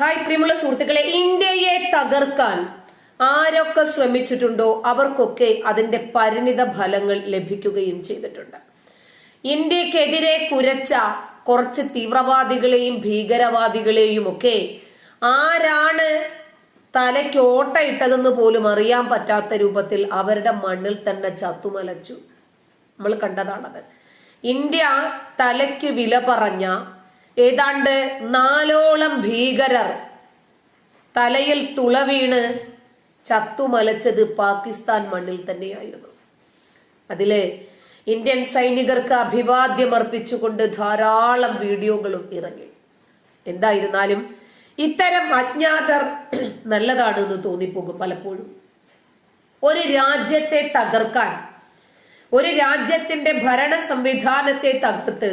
Hi പ്രിയമുള്ള സുഹൃത്തുക്കളെ ഇന്ത്യയെ തകർക്കാൻ ആരൊക്കെ ശ്രമിച്ചിട്ടുണ്ടോ അവർക്കൊക്കെ അതിന്റെ പരിണിത ഫലങ്ങൾ ലഭിക്കുകയും ചെയ്തിട്ടുണ്ട്. ഇന്ത്യക്കെതിരെ കുരച്ച കുറച്ച് തീവ്രവാദികളെയും ഭീകരവാദികളെയും ഒക്കെ ആരാണ് തലയ്ക്കോട്ടയിട്ടതെന്ന് പോലും അറിയാൻ പറ്റാത്ത രൂപത്തിൽ അവരുടെ മണ്ണിൽ തന്നെ ചത്തുമലച്ചു. നമ്മൾ കണ്ടതാണത്. ഇന്ത്യ തലയ്ക്ക് വില പറഞ്ഞ ഏതാണ്ട് നാലോളം ഭീകരർ തലയിൽ തുളവീണ് ചത്തുമലച്ചത് പാകിസ്ഥാൻ മണ്ണിൽ തന്നെയായിരുന്നു. അതിലെ ഇന്ത്യൻ സൈനികർക്ക് അഭിവാദ്യം അർപ്പിച്ചുകൊണ്ട് ധാരാളം വീഡിയോകളും ഇറങ്ങി. എന്തായിരുന്നാലും ഇത്തരം അജ്ഞാതർ നല്ലതാണെന്ന് തോന്നിപ്പോകും പലപ്പോഴും. ഒരു രാജ്യത്തെ തകർക്കാൻ ഒരു രാജ്യത്തിന്റെ ഭരണ സംവിധാനത്തെ തകർത്ത്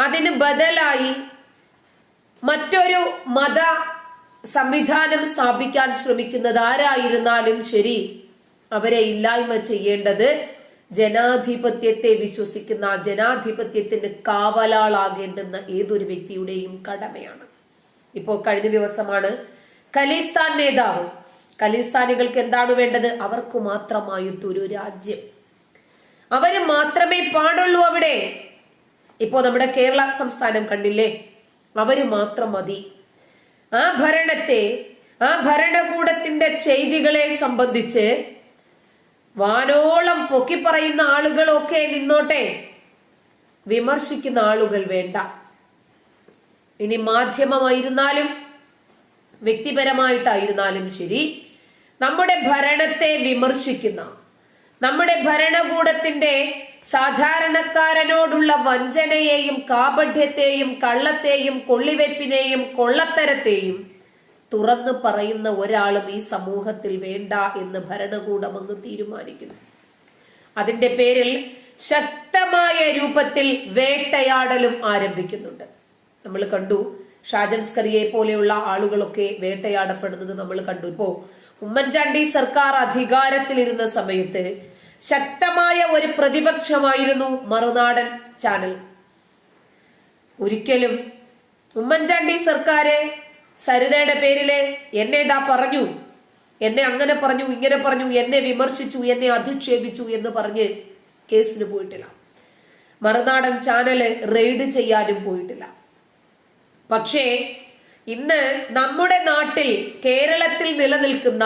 അതിന് ബദലായി മറ്റൊരു മത സംവിധാനം സ്ഥാപിക്കാൻ ശ്രമിക്കുന്നത് ആരായിരുന്നാലും ശരി അവരെ ഇല്ലായ്മ ചെയ്യേണ്ടത് ജനാധിപത്യത്തെ വിശ്വസിക്കുന്ന ജനാധിപത്യത്തിന് കാവലാളാകേണ്ടുന്ന ഏതൊരു വ്യക്തിയുടെയും കടമയാണ്. ഇപ്പോ കഴിഞ്ഞ ദിവസമാണ് ഖലിസ്ഥാൻ നേതാവ്. ഖലിസ്ഥാനികൾക്ക് എന്താണ് വേണ്ടത്? അവർക്ക് മാത്രമായിട്ടൊരു രാജ്യം. അവർ മാത്രമേ പാടുള്ളൂ അവിടെ. ഇപ്പോ നമ്മുടെ കേരള സംസ്ഥാനം കണ്ടില്ലേ? അവർ മാത്രം മതി. ആ ഭരണത്തെ ആ ഭരണകൂടത്തിന്റെ ചെയ്തികളെ സംബന്ധിച്ച് വാനോളം പൊക്കി പറയുന്ന ആളുകളൊക്കെ നിന്നോട്ടെ. വിമർശിക്കുന്ന ആളുകൾ വേണ്ട. ഇനി മാധ്യമമായിരുന്നാലും വ്യക്തിപരമായിട്ടായിരുന്നാലും ശരി നമ്മുടെ ഭരണത്തെ വിമർശിക്കുന്ന നമ്മുടെ ഭരണകൂടത്തിന്റെ സാധാരണക്കാരനോടുള്ള വഞ്ചനയെയും കാപഢ്യത്തെയും കള്ളത്തെയും കൊള്ളിവെപ്പിനെയും കൊള്ളത്തരത്തെയും തുറന്നു പറയുന്ന ഒരാളും ഈ സമൂഹത്തിൽ വേണ്ട എന്ന് ഭരണകൂടം അങ്ങ് തീരുമാനിക്കുന്നു. അതിന്റെ പേരിൽ ശക്തമായ രൂപത്തിൽ വേട്ടയാടലും ആരംഭിക്കുന്നുണ്ട്. നമ്മൾ കണ്ടു ഷാജൻസ്കറിയെ പോലെയുള്ള ആളുകളൊക്കെ വേട്ടയാടപ്പെടുന്നത് നമ്മൾ കണ്ടു. ഇപ്പോ ഉമ്മൻചാണ്ടി സർക്കാർ അധികാരത്തിലിരുന്ന സമയത്ത് ശക്തമായ ഒരു പ്രതിപക്ഷമായിരുന്നു മറുനാടൻ ചാനൽ. ഒരിക്കലും ഉമ്മൻചാണ്ടി സർക്കാര് സരിതയുടെ പേരിൽ എന്നെ ഇതാ പറഞ്ഞു എന്നെ അങ്ങനെ പറഞ്ഞു ഇങ്ങനെ പറഞ്ഞു എന്നെ വിമർശിച്ചു എന്നെ അധിക്ഷേപിച്ചു എന്ന് പറഞ്ഞ് കേസിന് പോയിട്ടില്ല. മറുനാടൻ ചാനൽ റെയ്ഡ് ചെയ്യാനും പോയിട്ടില്ല. പക്ഷേ ഇന്ന് നമ്മുടെ നാട്ടിൽ കേരളത്തിൽ നിലനിൽക്കുന്ന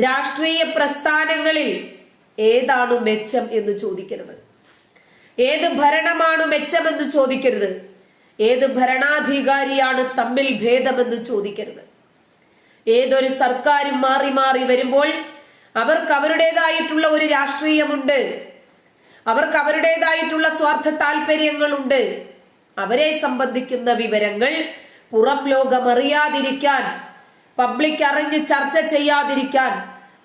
രാഷ്ട്രീയ പ്രസ്ഥാനങ്ങളിൽ ഏതാണ് മെച്ചം എന്ന് ചോദിക്കരുത്. ഏത് ഭരണമാണ് മെച്ചമെന്ന് ചോദിക്കരുത്. ഏത് ഭരണാധികാരിയാണ് തമ്മിൽ ഭേദമെന്ന് ചോദിക്കരുത്. ഏതൊരു സർക്കാരും മാറി മാറി വരുമ്പോൾ അവർക്ക് അവരുടേതായിട്ടുള്ള ഒരു രാഷ്ട്രീയമുണ്ട്. അവർക്ക് അവരുടേതായിട്ടുള്ള സ്വാർത്ഥ താല്പര്യങ്ങളുണ്ട് അവരെ സംബന്ധിക്കുന്ന വിവരങ്ങൾ പുറം ലോകം അറിയാതിരിക്കാൻ പബ്ലിക് അറിഞ്ഞ് ചർച്ച ചെയ്യാതിരിക്കാൻ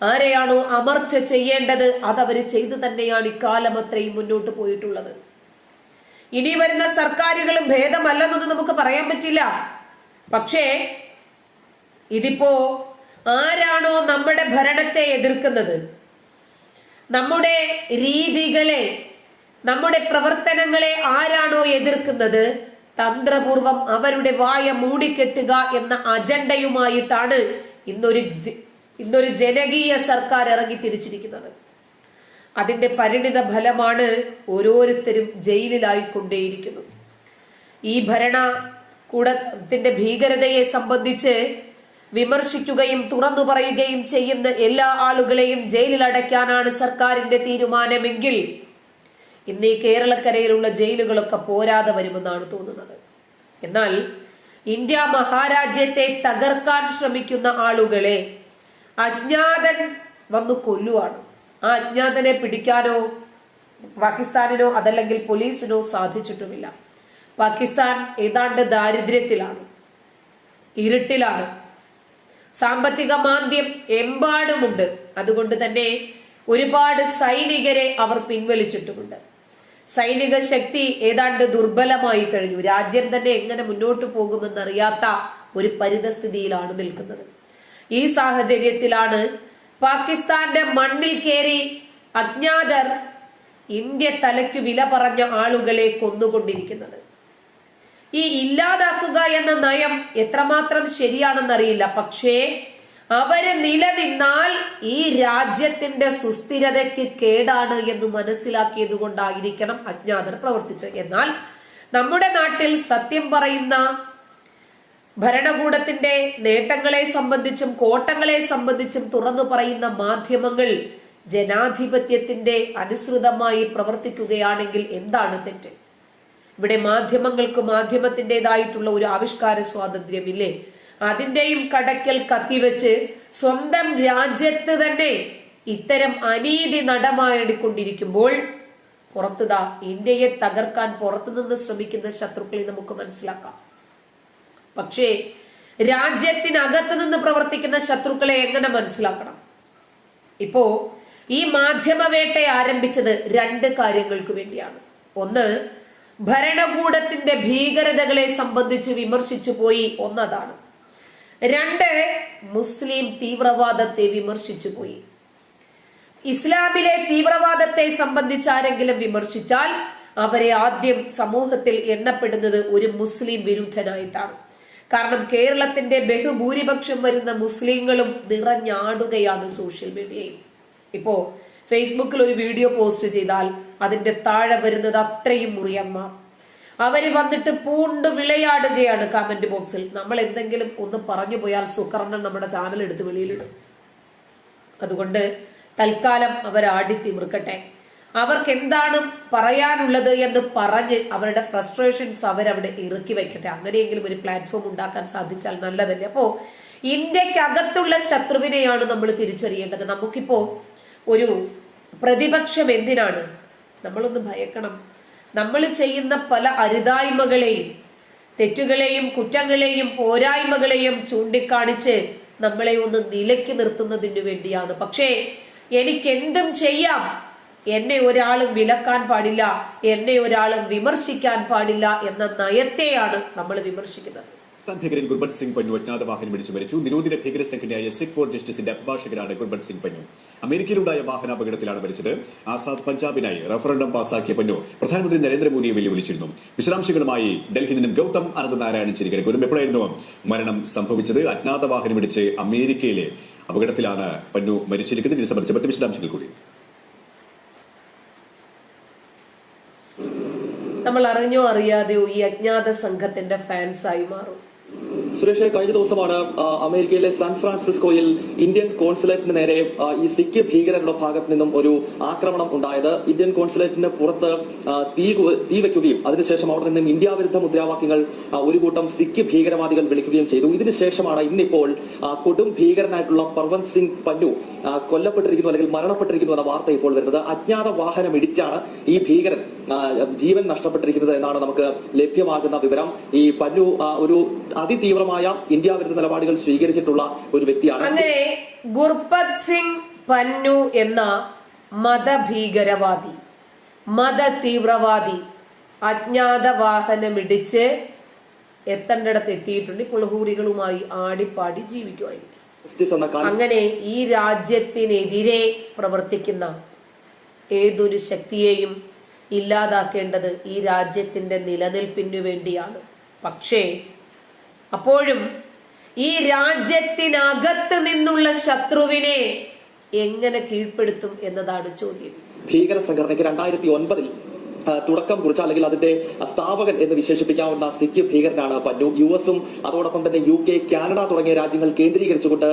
ആരെയാണോ അമർച്ച ചെയ്യേണ്ടത് അതവര് ചെയ്തു തന്നെയാണ് ഇക്കാലം അത്രയും മുന്നോട്ട് പോയിട്ടുള്ളത്. ഇനി വരുന്ന സർക്കാരുകളും ഭേദമല്ലെന്നൊന്നും നമുക്ക് പറയാൻ പറ്റില്ല. പക്ഷേ ഇതിപ്പോ ആരാണോ നമ്മുടെ ഭരണത്തെ എതിർക്കുന്നത്? നമ്മുടെ രീതികളെ നമ്മുടെ പ്രവർത്തനങ്ങളെ ആരാണോ എതിർക്കുന്നത്? തന്ത്രപൂർവം അവരുടെ വായ മൂടിക്കെട്ടുക എന്ന അജണ്ടയുമായിട്ടാണ് ഇന്നൊരു ഇന്നൊരു ജനകീയ സർക്കാർ ഇറങ്ങി തിരിച്ചിരിക്കുന്നത്. അതിന്റെ പരിണിത ഫലമാണ് ഓരോരുത്തരും ജയിലിലായിക്കൊണ്ടേയിരിക്കുന്നു. ഈ ഭരണ കൂടത്തിന്റെ ഭീകരതയെ സംബന്ധിച്ച് വിമർശിക്കുകയും തുറന്നു പറയുകയും ചെയ്യുന്ന എല്ലാ ആളുകളെയും ജയിലിൽ അടയ്ക്കാനാണ് സർക്കാരിന്റെ തീരുമാനമെങ്കിൽ ഇന്ന് ഈ കേരളക്കരയിലുള്ള ജയിലുകളൊക്കെ പോരാതെ വരുമെന്നാണ് തോന്നുന്നത്. എന്നാൽ ഇന്ത്യ മഹാരാജ്യത്തെ തകർക്കാൻ ശ്രമിക്കുന്ന ആളുകളെ അജ്ഞാതൻ വന്നു കൊല്ലുവാണ്. ആ അജ്ഞാതനെ പിടിക്കാനോ പാകിസ്ഥാനിനോ അതല്ലെങ്കിൽ പോലീസിനോ സാധിച്ചിട്ടുമില്ല. പാകിസ്ഥാൻ ഏതാണ്ട് ദാരിദ്ര്യത്തിലാണ്. ഇരുട്ടിലാണ്. സാമ്പത്തിക മാന്ദ്യം എമ്പാടുമുണ്ട്. അതുകൊണ്ട് തന്നെ ഒരുപാട് സൈനികരെ അവർ പിൻവലിച്ചിട്ടുമുണ്ട്. സൈനിക ശക്തി ഏതാണ്ട് ദുർബലമായി കഴിഞ്ഞു. രാജ്യം തന്നെ എങ്ങനെ മുന്നോട്ട് പോകുമെന്നറിയാത്ത ഒരു പരിതസ്ഥിതിയിലാണ് നിൽക്കുന്നത്. ഈ സാഹചര്യത്തിലാണ് പാകിസ്ഥാന്റെ മണ്ണിൽ കയറി അജ്ഞാതർ ഇന്ത്യ തലയ്ക്ക് വില പറഞ്ഞ ആളുകളെ കൊന്നുകൊണ്ടിരിക്കുന്നത്. ഈ ഇല്ലാതാക്കുക എന്ന നയം എത്രമാത്രം ശരിയാണെന്നറിയില്ല. പക്ഷേ അവർ നിലനിന്നാൽ ഈ രാജ്യത്തിന്റെ സുസ്ഥിരതയ്ക്ക് കേടാണ് എന്ന് മനസ്സിലാക്കിയത് കൊണ്ടായിരിക്കണം അജ്ഞാതർ പ്രവർത്തിച്ചത്. എന്നാൽ നമ്മുടെ നാട്ടിൽ സത്യം പറയുന്ന ഭരണകൂടത്തിന്റെ നേട്ടങ്ങളെ സംബന്ധിച്ചും കോട്ടങ്ങളെ സംബന്ധിച്ചും തുറന്നു പറയുന്ന മാധ്യമങ്ങൾ ജനാധിപത്യത്തിന്റെ അനുസൃതമായി പ്രവർത്തിക്കുകയാണെങ്കിൽ എന്താണ് തെറ്റ്? ഇവിടെ മാധ്യമങ്ങൾക്ക് മാധ്യമത്തിന്റെതായിട്ടുള്ള ഒരു ആവിഷ്കാര സ്വാതന്ത്ര്യമില്ലേ? അതിന്റെയും കടക്കൽ കത്തിവെച്ച് സ്വന്തം രാജ്യത്ത് തന്നെ ഇത്തരം അനീതി നടമാടിക്കൊണ്ടിരിക്കുമ്പോൾ പുറത്തുതാ ഇന്ത്യയെ തകർക്കാൻ പുറത്തുനിന്ന് ശ്രമിക്കുന്ന ശത്രുക്കളെ നമുക്ക് മനസ്സിലാക്കാം. പക്ഷേ രാജ്യത്തിനകത്ത് നിന്ന് പ്രവർത്തിക്കുന്ന ശത്രുക്കളെ എങ്ങനെ മനസ്സിലാക്കണം? ഇപ്പോ ഈ മാധ്യമവേട്ട ആരംഭിച്ചത് രണ്ട് കാര്യങ്ങൾക്ക് വേണ്ടിയാണ്. ഒന്ന് ഭരണകൂടത്തിന്റെ ഭീകരതകളെ സംബന്ധിച്ച് വിമർശിച്ചു പോയി ഒന്നതാണ്. രണ്ട് മുസ്ലിം തീവ്രവാദത്തെ വിമർശിച്ചു പോയി. ഇസ്ലാമിലെ തീവ്രവാദത്തെ സംബന്ധിച്ച് ആരെങ്കിലും വിമർശിച്ചാൽ അവരെ ആദ്യം സമൂഹത്തിൽ എണ്ണപ്പെടുന്നത് ഒരു മുസ്ലിം വിരുദ്ധനായിട്ടാണ്. കാരണം കേരളത്തിന്റെ ബഹുഭൂരിപക്ഷം വരുന്ന മുസ്ലിങ്ങളും നിറഞ്ഞാടുകയാണ് സോഷ്യൽ മീഡിയയിൽ. ഇപ്പോ ഫേസ്ബുക്കിൽ ഒരു വീഡിയോ പോസ്റ്റ് ചെയ്താൽ അതിന്റെ താഴെ വരുന്നത് അത്രയും മുറിയമ്മ. അവർ വന്നിട്ട് പൂണ്ട് വിളയാടുകയാണ് കമന്റ് ബോക്സിൽ നമ്മൾ എന്തെങ്കിലും ഒന്ന് പറഞ്ഞു പോയാൽ സുക്കർണൻ നമ്മുടെ ചാനൽ എടുത്ത് വെളിയിലിടും. അതുകൊണ്ട് തൽക്കാലം അവർ ആടി തിമിർക്കട്ടെ. അവർക്ക് എന്താണ് പറയാനുള്ളത് എന്ന് പറഞ്ഞ് അവരുടെ ഫ്രസ്ട്രേഷൻസ് അവരവിടെ ഇറക്കി വെക്കട്ടെ അങ്ങനെയെങ്കിലും ഒരു പ്ലാറ്റ്ഫോം ഉണ്ടാക്കാൻ സാധിച്ചാൽ നല്ലതല്ലേ. അപ്പോ ഇന്ത്യക്കകത്തുള്ള ശത്രുവിനെയാണ് നമ്മൾ തിരിച്ചറിയേണ്ടത്. നമുക്കിപ്പോ ഒരു പ്രതിപക്ഷം എന്തിനാണ്? നമ്മളൊന്ന് ഭയക്കണം. നമ്മൾ ചെയ്യുന്ന പല അരുതായ്മകളെയും തെറ്റുകളെയും കുറ്റങ്ങളെയും പോരായ്മകളെയും ചൂണ്ടിക്കാണിച്ച് നമ്മളെ ഒന്ന് നിലയ്ക്ക് നിർത്തുന്നതിന് വേണ്ടിയാണ്. പക്ഷേ എനിക്ക് എന്തും ചെയ്യാം. എന്നെ ഒരാളും വിലക്കാൻ പാടില്ല. എന്നെ ഒരാളും വിമർശിക്കാൻ പാടില്ല എന്ന നയത്തെയാണ് നമ്മൾ വിമർശിക്കുന്നത്. പാകിസ്ഥാൻ ഭീകരൻ ഗുർബത് സിംഗ് പന്നു അജ്ഞാത വാഹനം ഇടിച്ചു മരിച്ചു. നിരോധിത ഭീകര സംഘടനയായ സിഖ് ഫോർ ജസ്റ്റിസിന്റെ അഭിഭാഷകനാണ് ഗുർബത് സിംഗ് പന്നു. അമേരിക്കയിലുണ്ടായ വാഹനാപകടത്തിലാണ് മരിച്ചത്. ആസാദ് പഞ്ചാബിനായി റഫറൻഡം പാസാക്കിയ പന്നു പ്രധാനമന്ത്രി നരേന്ദ്രമോദിയെ വെല്ലുവിളിച്ചിരുന്നു. വിശദാംശങ്ങളുമായി ഡൽഹിയിൽ നിന്നും ഗൗതം അനന്തനാരായണൻ ചിരിക്കരെ ഗുരും എപ്പോഴായിരുന്നു മരണം സംഭവിച്ചത്? അജ്ഞാത വാഹനം ഇടിച്ച് അമേരിക്കയിലെ അപകടത്തിലാണ് പന്നു മരിച്ചിരിക്കുന്നത്. ഇത് സംബന്ധിച്ച മറ്റ് വിശദാംശങ്ങൾ കൂടി. നമ്മൾ അറിഞ്ഞോ അറിയാതെയോ ഈ അജ്ഞാത സംഘത്തിന്റെ ഫാൻസായി മാറും. Thank you. സുരേഷ് കഴിഞ്ഞ ദിവസമാണ് അമേരിക്കയിലെ സാൻ ഫ്രാൻസിസ്കോയിൽ ഇന്ത്യൻ കോൺസുലേറ്റിന് നേരെ ഈ സിഖ് ഭീകരരുടെ ഭാഗത്ത് നിന്നും ഒരു ആക്രമണം ഉണ്ടായത്. ഇന്ത്യൻ കോൺസുലേറ്റിന് പുറത്ത് തീ തീ വെക്കുകയും അതിനുശേഷം അവിടെ നിന്നും ഇന്ത്യ വിരുദ്ധ മുദ്രാവാക്യങ്ങൾ ഒരു കൂട്ടം സിഖ് ഭീകരവാദികൾ വിളിക്കുകയും ചെയ്തു. ഇതിനുശേഷമാണ് ഇന്നിപ്പോൾ കൊടും ഭീകരനായിട്ടുള്ള പർവന്ത് സിംഗ് പന്നു കൊല്ലപ്പെട്ടിരിക്കുന്നു അല്ലെങ്കിൽ മരണപ്പെട്ടിരിക്കുന്നു എന്ന വാർത്ത ഇപ്പോൾ വരുന്നത്. അജ്ഞാത വാഹനം ഇടിച്ചാണ് ഈ ഭീകരൻ ജീവൻ നഷ്ടപ്പെട്ടിരിക്കുന്നത് എന്നാണ് നമുക്ക് ലഭ്യമാകുന്ന വിവരം. ഈ പന്നു ഒരു ഒരു അതിതീവ്രമായ ഇന്ത്യ വിരുദ്ധ നിലപാടുകൾ സ്വീകരിച്ചിട്ടുള്ള ഒരു വ്യക്തിയാണ് അങ്ങനെ ഗുർപത് സിംഗ് പന്നു എന്ന മതഭീകരവാദി മത തീവ്രവാദി അജ്ഞാത വാഹനമിടിച്ച് എത്തേണ്ടിടത്ത് എത്തിയിട്ടുണ്ട് ഇപ്പോൾ ഹൂറികളുമായി ആടിപ്പാടി കാൽ അങ്ങനെ ഈ രാജ്യത്തിനെതിരെ പ്രവർത്തിക്കുന്ന ഏതൊരു ശക്തിയെയും ഇല്ലാതാക്കേണ്ടത് ഈ രാജ്യത്തിന്റെ നിലനിൽപ്പിനു വേണ്ടിയാണ്. പക്ഷേ അപ്പോഴും ഈ രാജ്യത്തിനകത്ത് നിന്നുള്ള ശത്രുവിനെ എങ്ങനെ കീഴ്പ്പെടുത്തും എന്നതാണ് ചോദ്യം. ഭീകര സംഘടനയ്ക്ക് രണ്ടായിരത്തി ഒൻപതിൽ തുടക്കം കുറിച്ച അല്ലെങ്കിൽ അതിന്റെ സ്ഥാപകൻ എന്ന് വിശേഷിപ്പിക്കാവുന്ന സിഖ് ഭീകരനാണ് പന്നു യു എസും അതോടൊപ്പം തന്നെ യു കെ കാനഡ തുടങ്ങിയ രാജ്യങ്ങൾ കേന്ദ്രീകരിച്ചുകൊണ്ട്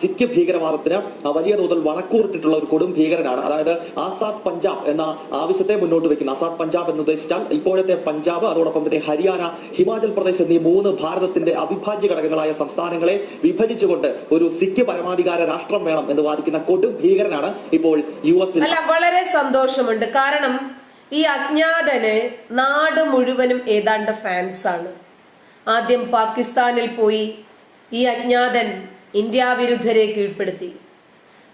സിഖ് ഭീകരവാദത്തിന് വലിയ തോതിൽ വളക്കൂറിട്ടിട്ടുള്ള ഒരു കൊടും ഭീകരനാണ്. അതായത് ആസാദ് പഞ്ചാബ് എന്ന ആവശ്യത്തെ മുന്നോട്ട് വെക്കുന്ന ആസാദ് പഞ്ചാബ് എന്ന് ഉദ്ദേശിച്ചാൽ ഇപ്പോഴത്തെ പഞ്ചാബ് അതോടൊപ്പം തന്നെ ഹരിയാന ഹിമാചൽ പ്രദേശ് എന്നീ മൂന്ന് ഭാരതത്തിന്റെ അവിഭാജ്യ ഘടകങ്ങളായ സംസ്ഥാനങ്ങളെ വിഭജിച്ചുകൊണ്ട് ഒരു സിഖ് പരമാധികാര രാഷ്ട്രം വേണം എന്ന് വാദിക്കുന്ന കൊടും ഭീകരനാണ് ഇപ്പോൾ യു അല്ല വളരെ സന്തോഷമുണ്ട്. കാരണം ഈ അജ്ഞാതന് നാട് മുഴുവനും ഏതാണ്ട് ഫാൻസാണ് ആദ്യം പാകിസ്ഥാനിൽ പോയി ഈ അജ്ഞാതൻ ഇന്ത്യ വിരുദ്ധരെ കീഴ്പ്പെടുത്തി.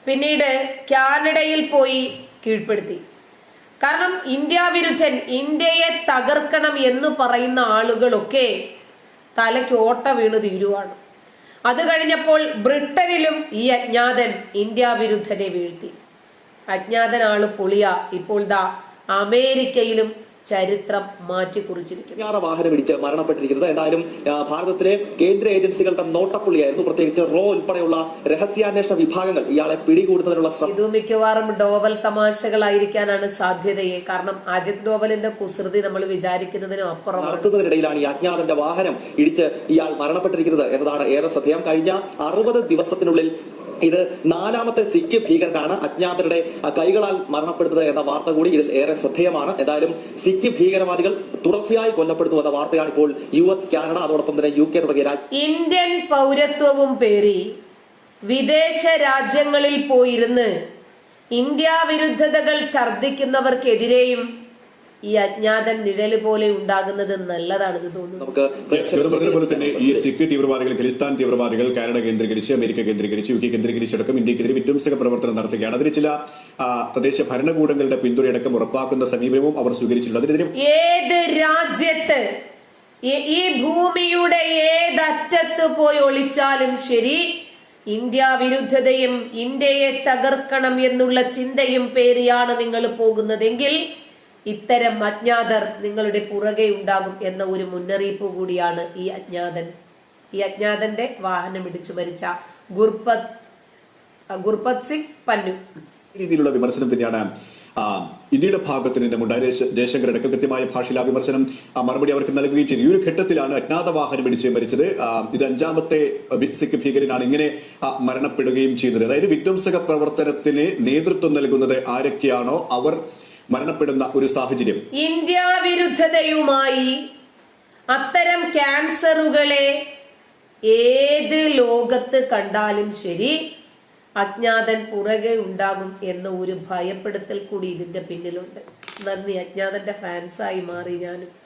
പിന്നീട് കാനഡയിൽ പോയി കീഴ്പ്പെടുത്തി. കാരണം ഇന്ത്യ വിരുദ്ധൻ ഇന്ത്യയെ തകർക്കണം എന്ന് പറയുന്ന ആളുകളൊക്കെ തലയ്ക്ക് ഓട്ട വീണ് തീരുവാണ്. അത് കഴിഞ്ഞപ്പോൾ ബ്രിട്ടനിലും ഈ അജ്ഞാതൻ ഇന്ത്യ വിരുദ്ധനെ വീഴ്ത്തി. അജ്ഞാതനാൾ പൊളിയ. ഇപ്പോൾ ദാ അമേരിക്കയിലും ചരിത്രം മാറ്റിക്കുറിച്ചിരിക്കും ഞാറ വാഹനം ഇടിച്ച് മരണപ്പെട്ടിരിക്കുന്നത്. എന്തായാലും ഭാരതത്തിലെ കേന്ദ്ര ഏജൻസികളുടെ നോട്ടപ്പുള്ളിയായിരുന്നു. പ്രത്യേകിച്ച് റോ ഉൾപ്പെടെയുള്ള രഹസ്യാന്വേഷണ വിഭാഗങ്ങൾ ഇയാളെ പിടികൂടുന്നതിനുള്ള ശ്രമം. ഇത് മിക്കവാറും ഡോവൽ തമാശകളായിരിക്കാനാണ് സാധ്യതയെ. കാരണം അജിത് ഡോവലിന്റെ കുസൃതി നമ്മൾ വിചാരിക്കുന്നതിനും അപ്പുറം നടത്തുന്നതിനിടയിലാണ് ഈ അജ്ഞാതന്റെ വാഹനം ഇടിച്ച് ഇയാൾ മരണപ്പെട്ടിരിക്കുന്നത് എന്നതാണ് ഏറെ ശ്രദ്ധേയം. കഴിഞ്ഞ അറുപത് ദിവസത്തിനുള്ളിൽ ഇത് നാലാമത്തെ സിഖ് ഭീകരനാണ് അജ്ഞാതരുടെ കൈകളാൽ മരണപ്പെടുന്നത് എന്ന വാർത്ത കൂടി ഇതിൽ ഏറെ ശ്രദ്ധേയമാണ്. എന്തായാലും സിഖ് ഭീകരവാദികൾ തുടർച്ചയായി കൊല്ലപ്പെടുന്നു എന്ന വാർത്തയാണ് ഇപ്പോൾ യു എസ് കാനഡ അതോടൊപ്പം തന്നെ യു കെ തുടങ്ങിയ ഇന്ത്യൻ പൗരത്വവും പേറി വിദേശ രാജ്യങ്ങളിൽ പോയിരുന്ന് ഇന്ത്യ വിരുദ്ധതകൾ ഛർദിക്കുന്നവർക്കെതിരെയും ഈ അജ്ഞാതൻ നിഴൽ പോലെ ഉണ്ടാകുന്നത് നല്ലതാണെന്ന് തോന്നുന്നു. പോലെ തന്നെ ഈ സിഖ് തീവ്രവാദികൾ ഖലിസ്ഥാൻ തീവ്രവാദികൾ കാനഡ കേന്ദ്രീകരിച്ച് അമേരിക്ക കേന്ദ്രീകരിച്ച് യു കെ കേന്ദ്രീകരിച്ചടക്കം ഇന്ത്യക്കെതിരെ വിധ്വംസക പ്രവർത്തനം നടത്തുകയാണ്. അതിന് ചില തദ്ദേശ ഭരണകൂടങ്ങളുടെ പിന്തുണയടക്കം ഉറപ്പാക്കുന്ന സമീപനവും അവർ സ്വീകരിച്ചിട്ടുണ്ട്. അതിനെതിരെ ഏത് രാജ്യത്ത് ഈ- ഈ ഭൂമിയുടെ ഏതറ്റത്ത് പോയി ഒളിച്ചാലും ശരി ഇന്ത്യ വിരുദ്ധതയും ഇന്ത്യയെ തകർക്കണം എന്നുള്ള ചിന്തയും പേരിയാണ് നിങ്ങൾ പോകുന്നതെങ്കിൽ ഇത്തരം അജ്ഞാതർ നിങ്ങളുടെ പുറകെ ഉണ്ടാകും എന്ന ഒരു മുന്നറിയിപ്പ് കൂടിയാണ് ഈ അജ്ഞാതൻ. ഈ അജ്ഞാതന്റെ വാഹനം ഇടിച്ചു മരിച്ച ഗുർപത് ഗുർപത് സിംഗ് പന്നു രീതിയിലുള്ള വിമർശനം തന്നെയാണ് ഇന്ത്യയുടെ ഭാഗത്ത് നിന്നും ഉണ്ടായ ജയശങ്കർ അടക്കം കൃത്യമായ ഭാഷയിൽ ആ വിമർശനം മറുപടി അവർക്ക് നൽകുകയും ചെയ്തു. ഈ ഒരു ഘട്ടത്തിലാണ് അജ്ഞാത വാഹനം ഇടിച്ച് മരിച്ചത്. ഇത് അഞ്ചാമത്തെ സിഖ് ഭീകരനാണ് ഇങ്ങനെ മരണപ്പെടുകയും ചെയ്യുന്നത് അതായത് വിധ്വംസക പ്രവർത്തനത്തിന് നേതൃത്വം നൽകുന്നത് ആരൊക്കെയാണോ അവർ മരണപ്പെടുന്ന ഒരു സാഹചര്യം. ഇന്ത്യ വിരുദ്ധതയുമായി അത്തരം ക്യാൻസറുകളെ ഏത് ലോകത്ത് കണ്ടാലും ശരി അജ്ഞാതൻ പുറകെ ഉണ്ടാകും എന്ന ഒരു ഭയപ്പെടുത്തൽ കൂടി ഇതിന്റെ പിന്നിലുണ്ട്. നന്ദി. അജ്ഞാതന്റെ ഫാൻസായി മാറി ഞാനും.